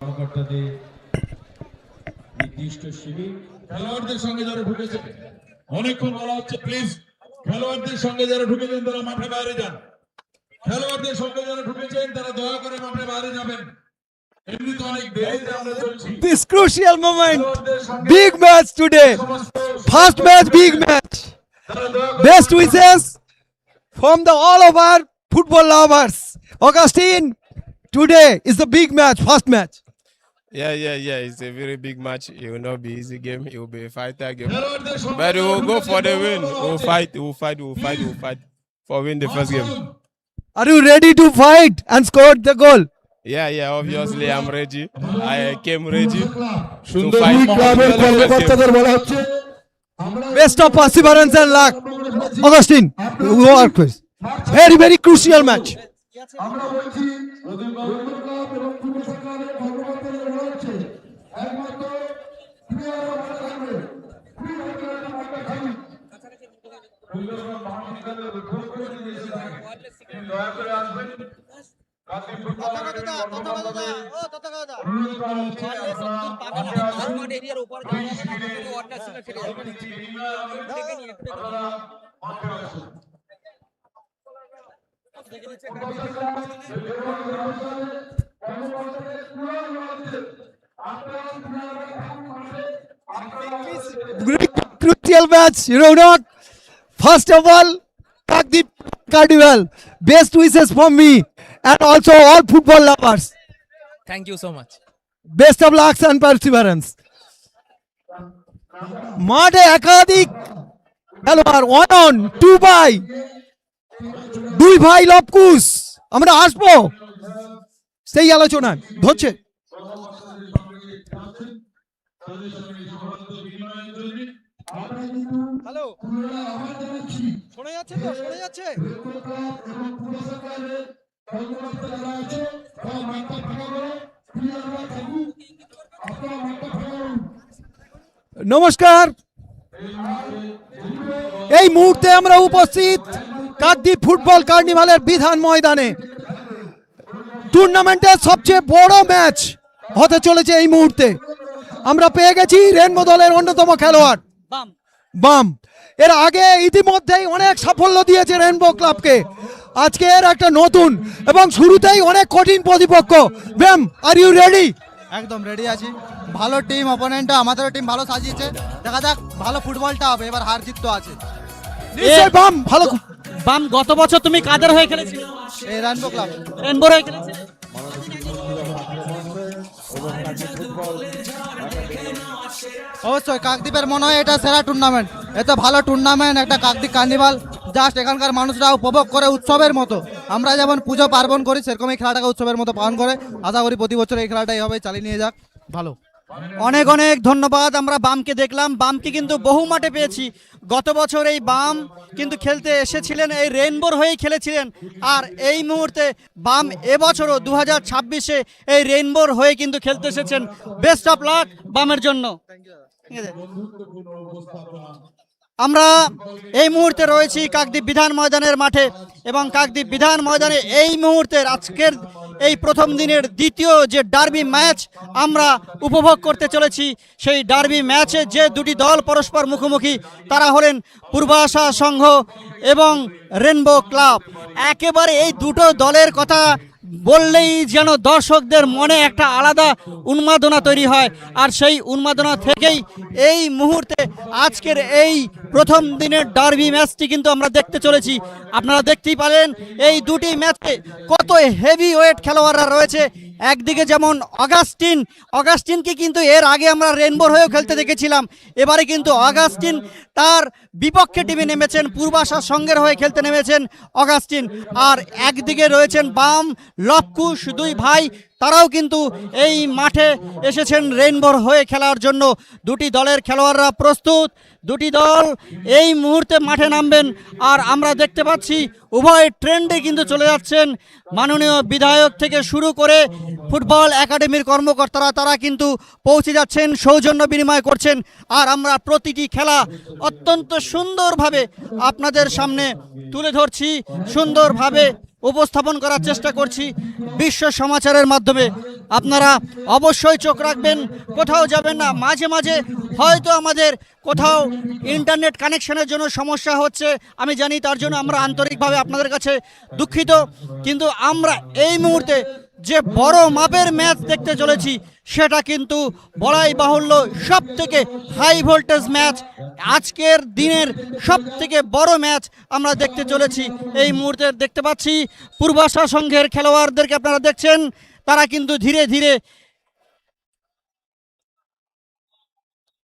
কর্মকর্তাদের নির্দিষ্ট শিবির খেলোয়াড়দের সঙ্গে যারা ঢুকেছে অনেকক্ষণ বলা হচ্ছে প্লিজ খেলোয়াড়দের সঙ্গে যারা ঢুকেছেন তারা মাঠে বাইরে যান খেলোয়াড়দের সঙ্গে যারা ঢুকেছেন তারা দয়া করে মাঠে বাইরে যাবেন This crucial moment. Big match today. First match, big match. Best wishes from the all of our football lovers. Augustine, today is the big match, first match. Yeah, yeah, yeah. It's a very big match. It will not be easy game. It will be a fighter game. খেলোয়াড়দের সঙ্গে But we যারা will go ঢুকেছেন for the তারা win. বলা We'll হচ্ছে, fight. We'll fight. We'll fight. We'll fight for win the first game. Are you ready to fight and score the goal? Yeah, yeah. Obviously, I'm ready. I came ready. Sundarban fight. ক্লাবের First game. কর্মকর্তাদের বলা হচ্ছে Best of perseverance and luck. Augustine, you work with. Very, very crucial match. আমরা বলছি একমাত্র free প্লেয়াররা মাঠে থাকবে সুন্দরবন মহাবিদ্যালয়ে ভোট করে দিয়ে করে আসবেন আপনারা মাঠে আসুন এই শিবিরে সমিতি বিনিময় হবে আপনারা মাঠে আসুন Crucial match, you know not. First of all, Kakdeep Carnival. Best wishes from me and also all football lovers. Thank you so much. Best of lucks and perseverance মাঠে একাধিক খেলোয়াড় ওয়ান অন টু বাই দুই ভাই লবকুশ আমরা আসব সেই আলোচনায় ধরছে হ্যালো। শোনা যাচ্ছে তো? শোনা যাচ্ছে? নমস্কার। এই মুহূর্তে আমরা উপস্থিত কাকদ্বীপ ফুটবল কার্নিভালের বিধান ময়দানে। টুর্নামেন্টের সবচেয়ে বড় ম্যাচ হতে চলেছে এই মুহূর্তে। আমরা পেয়ে গেছি রেনবো দলের অন্যতম খেলোয়াড়। বাম। এর আগে ইতিমধ্যেই অনেক সাফল্য দিয়েছে রেনবো ক্লাবকে আজকে এর একটা নতুন এবং শুরুতেই অনেক কঠিন প্রতিপক্ষ। ব্যাম আর ইউ রেডি একদম রেডি আছি। ভালো টিম অপোনেন্টটা আমাদেরও টিম ভালো সাজিয়েছে। দেখা যাক ভালো ফুটবলটা হবে এবার হার জিত তো আছে। নিশ্চয় বাম ভালো বাম গত বছর তুমি কাদের হয়ে খেলেছিলে? এই রানবো ক্লাব রেনবোর হয়ে খেলেছিলে? অবশ্যই কাকদ্বীপের মনে হয় এটা সেরা টুর্নামেন্ট এত ভালো টুর্নামেন্ট একটা কাকদ্বীপ কার্নিভাল জাস্ট এখানকার মানুষরা উপভোগ করে উৎসবের মতো। আমরা যেমন পুজো পার্বণ করি সেরকম এই খেলাটাকে উৎসবের মতো পালন করে। আশা করি প্রতি বছর এই খেলাটা এইভাবে চালিয়ে নিয়ে যাক। ভালো। অনেক অনেক ধন্যবাদ, আমরা বামকে দেখলাম। বামকে কিন্তু বহু মাঠে পেয়েছি। গত বছর এই বাম কিন্তু খেলতে এসেছিলেন, এই রেনবোর হয়েই খেলেছিলেন। আর এই মুহূর্তে বাম এবছরও দু হাজার ছাব্বিশে এই রেনবোর হয়ে কিন্তু খেলতে এসেছেন। বেস্ট অফ লাক বামের জন্য। আমরা এই মুহূর্তে রয়েছি কাকদ্বীপ বিধান ময়দানের মাঠে এবং কাকদ্বীপ বিধান ময়দানে এই মুহূর্তের আজকের এই প্রথম দিনের দ্বিতীয় যে ডার্বি ম্যাচ আমরা উপভোগ করতে চলেছি সেই ডার্বি ম্যাচে যে দুটি দল পরস্পর মুখোমুখি তারা হলেন পূর্বাশা সংঘ এবং রেনবো ক্লাব। একেবারে এই দুটো দলের কথা বললেই যেন দর্শকদের মনে একটা আলাদা উন্মাদনা তৈরি হয়। আর সেই উন্মাদনা থেকেই এই মুহূর্তে আজকের এই প্রথম দিনের ডার্বি ম্যাচটি কিন্তু আমরা দেখতে চলেছি। আপনারা দেখতেই পারেন এই দুটি ম্যাচে কত হেভি ওয়েট খেলোয়াড়রা রয়েছে। একদিকে যেমন অগাস্টিন, অগাস্টিনকে কিন্তু এর আগে আমরা রেনবোর হয়েও খেলতে দেখেছিলাম। এবারে কিন্তু অগাস্টিন তার বিপক্ষে টিমে নেমেছেন পূর্বাশা সঙ্গের হয়ে খেলতে নেমেছেন অগাস্টিন। আর একদিকে রয়েছেন বাম লবকুশ দুই ভাই তারাও কিন্তু এই মাঠে এসেছেন রেইনবোর হয়ে খেলার জন্য। দুটি দলের খেলোয়াড়রা প্রস্তুত। দুটি দল এই মুহূর্তে মাঠে নামবেন। আর আমরা দেখতে পাচ্ছি উভয় ট্রেন্ডে কিন্তু চলে যাচ্ছেন মাননীয় বিধায়ক থেকে শুরু করে ফুটবল একাডেমির কর্মকর্তারা। তারা কিন্তু পৌঁছে যাচ্ছেন, সৌজন্য বিনিময় করছেন। আর আমরা প্রতিটি খেলা অত্যন্ত সুন্দরভাবে আপনাদের সামনে তুলে ধরছি। সুন্দরভাবে উপস্থাপন করার চেষ্টা করছি বিশ্ব সমাচারের মাধ্যমে। আপনারা অবশ্যই চোখ রাখবেন, কোথাও যাবেন না। মাঝে মাঝে হয়তো আমাদের কোথাও ইন্টারনেট কানেকশনের জন্য সমস্যা হচ্ছে, আমি জানি তার জন্য আমরা আন্তরিকভাবে আপনাদের কাছে দুঃখিত, কিন্তু আমরা এই মুহূর্তে যে বড় মাপের ম্যাচ দেখতে চলেছি, সেটা কিন্তু বলাই বাহুল্য সব থেকে হাই ভোল্টেজ ম্যাচ, আজকের দিনের সব থেকে বড় ম্যাচ আমরা দেখতে চলেছি। এই মুহূর্তে দেখতে পাচ্ছি পূর্বাশা সংঘের খেলোয়াড়দেরকে আপনারা দেখছেন, তারা কিন্তু ধীরে ধীরে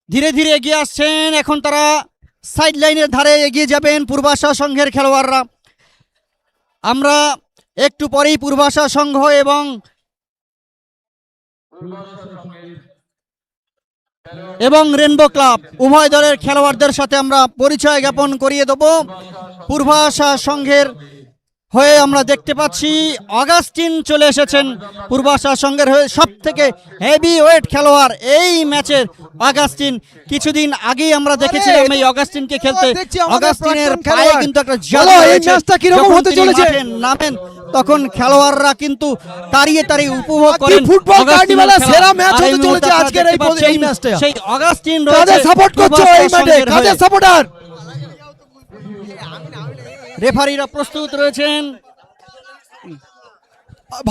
ধীরে ধীরে এগিয়ে আসছেন। এখন তারা সাইড লাইনের ধারে এগিয়ে যাবেন পূর্বাশা সংঘের খেলোয়াড়রা। আমরা একটু পরেই পূর্বাশা সংঘ এবং এবং রেনবো ক্লাব, উভয় দলের খেলোয়াড়দের সাথে আমরা পরিচয় জ্ঞাপন করিয়ে দেব। পূর্বাশা সংঘের হয়ে আমরা দেখতে পাচ্ছি অগাস্টিন চলে এসেছেন পূর্বাশা সংঘের হয়ে সব থেকে হেভি ওয়েট খেলোয়াড় এই ম্যাচের অগাস্টিন। কিছুদিন আগেই আমরা দেখেছিলাম এই অগাস্টিনকে খেলতে। অগাস্টিনের পায়ে কিন্তু একটা জাদু এই ম্যাচটা কীরকম যখন হতে চলেছে? নামেন তখন খেলোয়াড়রা কিন্তু তাড়িয়ে তাড়িয়ে উপভোগ করেন ফুটবল কার্নিভালের সেরা ম্যাচ হতে চলেছে আজকের এই এই ম্যাচটা। সেই অগাস্টিন রয়েছে সাপোর্ট করছে এই মাঠে? কাদের সাপোর্টার রেফারিরা প্রস্তুত রয়েছেন।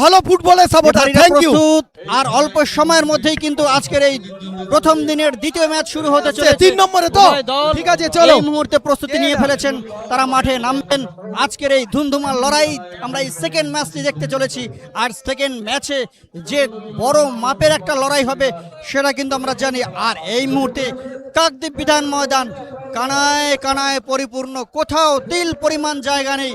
ভালো ফুটবলের সাপোর্টার থ্যাংক ইউ আর অল্প সময়ের মধ্যেই কিন্তু আজকের এই প্রথম দিনের দ্বিতীয় ম্যাচ শুরু হতে চলেছে। তিন নম্বরে তো? ঠিক আছে, চলো। এই মুহূর্তে প্রস্তুতি নিয়ে ফেলেছেন তারা মাঠে নামবেন। আজকের এই ধুমধুমার লড়াই আমরা এই সেকেন্ড ম্যাচটি দেখতে চলেছি। আর সেকেন্ড ম্যাচে যে বড় মাপের একটা লড়াই হবে সেটা কিন্তু আমরা জানি। আর এই মুহূর্তে কাকদ্বীপ বিধান ময়দান কানায় কানায় পরিপূর্ণ, কোথাও তিল পরিমাণ জায়গা নেই,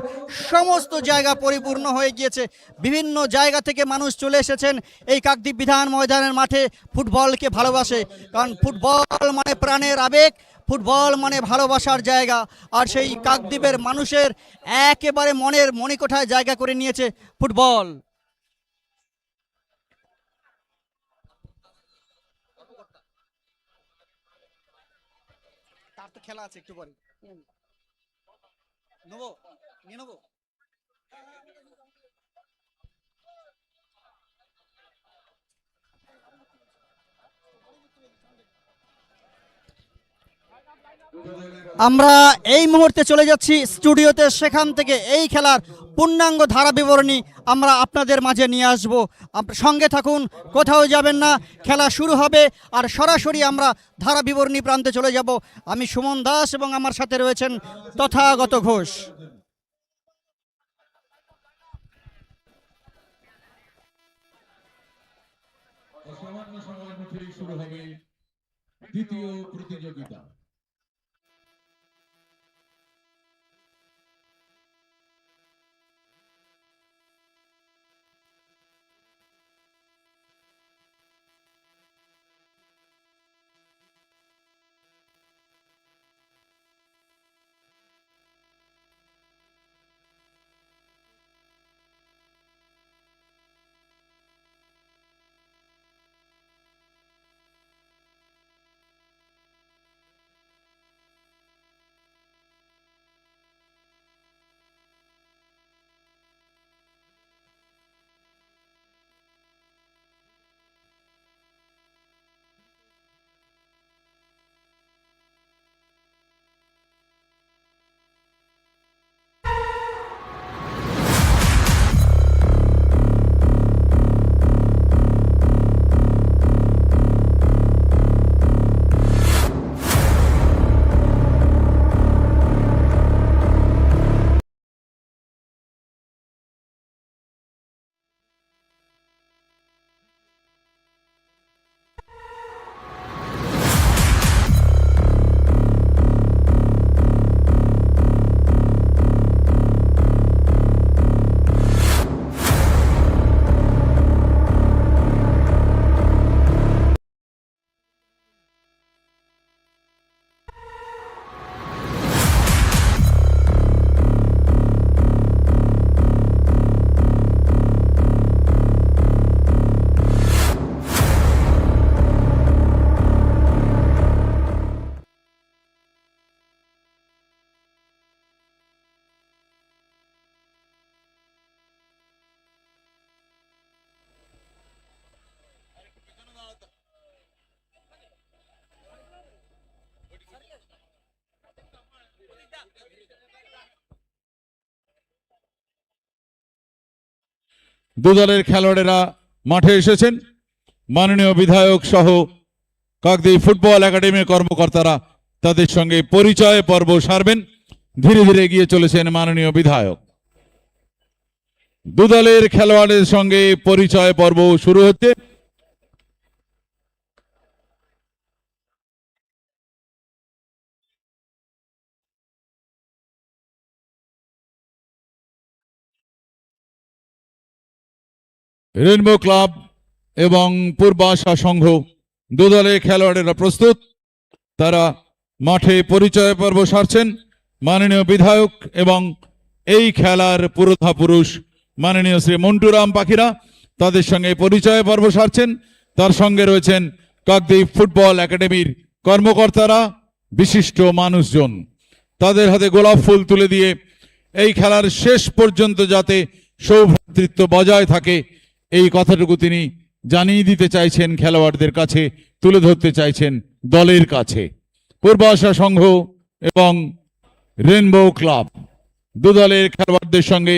সমস্ত জায়গা পরিপূর্ণ হয়ে গিয়েছে। বিভিন্ন জায়গা থেকে মানুষ চলে এসেছেন এই কাকদ্বীপ বিধান ময়দানের মাঠে। ফুটবলকে ভালোবাসে, কারণ ফুটবল মানে প্রাণের আবেগ, ফুটবল মানে ভালোবাসার জায়গা। আর সেই কাকদ্বীপের মানুষের একেবারে মনের মণিকোঠায় জায়গা করে নিয়েছে ফুটবল। খেলা আছে একটু পরে নেব নিয়ে নেব? আমরা এই মুহূর্তে চলে যাচ্ছি স্টুডিওতে, সেখান থেকে এই খেলার পূর্ণাঙ্গ ধারা বিবরণী আমরা আপনাদের মাঝে নিয়ে আসব। সঙ্গে থাকুন, কোথাও যাবেন না, খেলা শুরু হবে আর সরাসরি আমরা ধারা বিবরণী প্রান্তে চলে যাব। আমি সুমন দাস এবং আমার সাথে রয়েছেন তথাগত ঘোষ। দ্বিতীয় প্রতিযোগিতা। দু দলের খেলোয়াড়েরা মাঠে এসেছেন। মাননীয় বিধায়ক সহ কাকদ্বীপ ফুটবল একাডেমির কর্মকর্তারা তাদের সঙ্গে পরিচয় পর্ব সারবেন। ধীরে ধীরে এগিয়ে চলেছেন মাননীয় বিধায়ক। দুদলের খেলোয়াড়ের সঙ্গে পরিচয় পর্ব শুরু হচ্ছে। রেনবো ক্লাব এবং পূর্বাশা সংঘ দু দলের খেলোয়াড়েরা প্রস্তুত। তারা মাঠে পরিচয় পর্ব সারছেন। মাননীয় বিধায়ক এবং এই খেলার পুরোধা পুরুষ মাননীয় শ্রী মন্টুরাম পাখিরা তাদের সঙ্গে পরিচয় পর্ব সারছেন। তার সঙ্গে রয়েছেন কাকদ্বীপ ফুটবল একাডেমির কর্মকর্তারা, বিশিষ্ট মানুষজন। তাদের হাতে গোলাপ ফুল তুলে দিয়ে এই খেলার শেষ পর্যন্ত যাতে সৌভ্রাতৃত্ব বজায় থাকে এই কথাটুকু তিনি জানিয়ে দিতে চাইছেন খেলোয়াড়দের কাছে, তুলে ধরতে চাইছেন দলের কাছে। পূর্বাশা সংঘ এবং রেনবো ক্লাব, দু দলের খেলোয়াড়দের সঙ্গে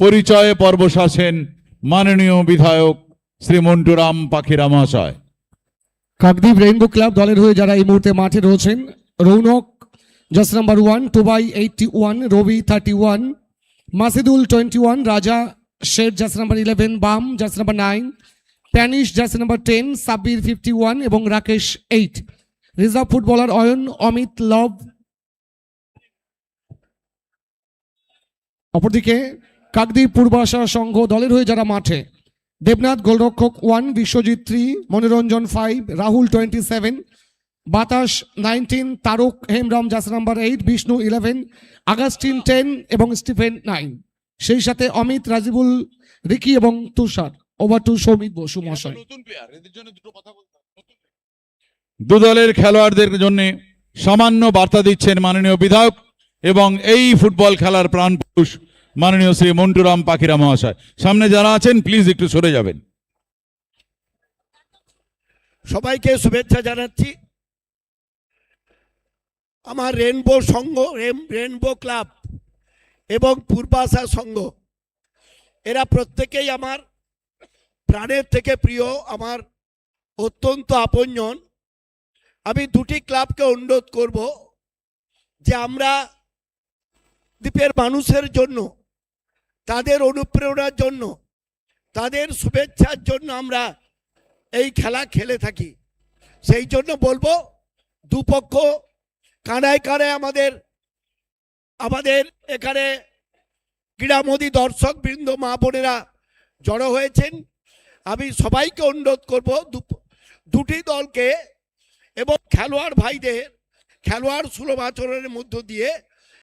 পরিচয় পর্ব সারছেন মাননীয় বিধায়ক শ্রী মন্টুরাম পাখিরা মহাশয় কাকদ্বীপ রেইনবো ক্লাব দলের হয়ে যারা এই মুহূর্তে মাঠে রয়েছেন, Rounak just number one Tubai eighty one, Rabi thirty one, Masidul twenty one, Raja Seth just number eleven বাম just number nine penis just number ten Sabbir fifty one এবং Rakesh eight reserve footballer Ayan Amit love অপরদিকে কাকদ্বীপ পূর্বাশা সংঘ দলের হয়ে যারা মাঠে, দেবনাথ গোলরক্ষক one, Biswajit three, Manoranjan five Rahul twenty seven Batas nineteen Tarak Hembram জাস number eight Bishnu eleven Augustine ten এবং Stephen nine সেই সাথে অমিত রাজিবুল রিকি এবং তুষার। ওভার টু সৌমিত বসু মহাশয়। দু দলের খেলোয়াড়দের জন্য সামান্য বার্তা দিচ্ছেন মাননীয় বিধায়ক এবং এই ফুটবল খেলার প্রাণ পুরুষ মাননীয় শ্রী মন্টুরাম পাখিরা মহাশয়। সামনে যারা আছেন প্লিজ একটু সরে যাবেন। সবাইকে শুভেচ্ছা জানাচ্ছি। আমার রেনবো সংঘ রেন- রেনবো ক্লাব এবং পূর্বাশা সংঘ এরা প্রত্যেকেই আমার প্রাণের থেকে প্রিয়, আমার অত্যন্ত আপনজন। আমি দুটি ক্লাবকে অনুরোধ করব যে আমরা দ্বীপের মানুষের জন্য, তাদের অনুপ্রেরণার জন্য, তাদের শুভেচ্ছার জন্য আমরা এই খেলা খেলে থাকি। সেই জন্য বলব, দুপক্ষ কানায় কানায় আমাদের আমাদের এখানে ক্রীড়ামোদী দর্শক বৃন্দ, মা বোনেরা জড়ো হয়েছেন। আমি সবাইকে অনুরোধ করব দুটি দলকে এবং খেলোয়াড় ভাইদের, খেলোয়াড় সুলভ আচরণের মধ্য দিয়ে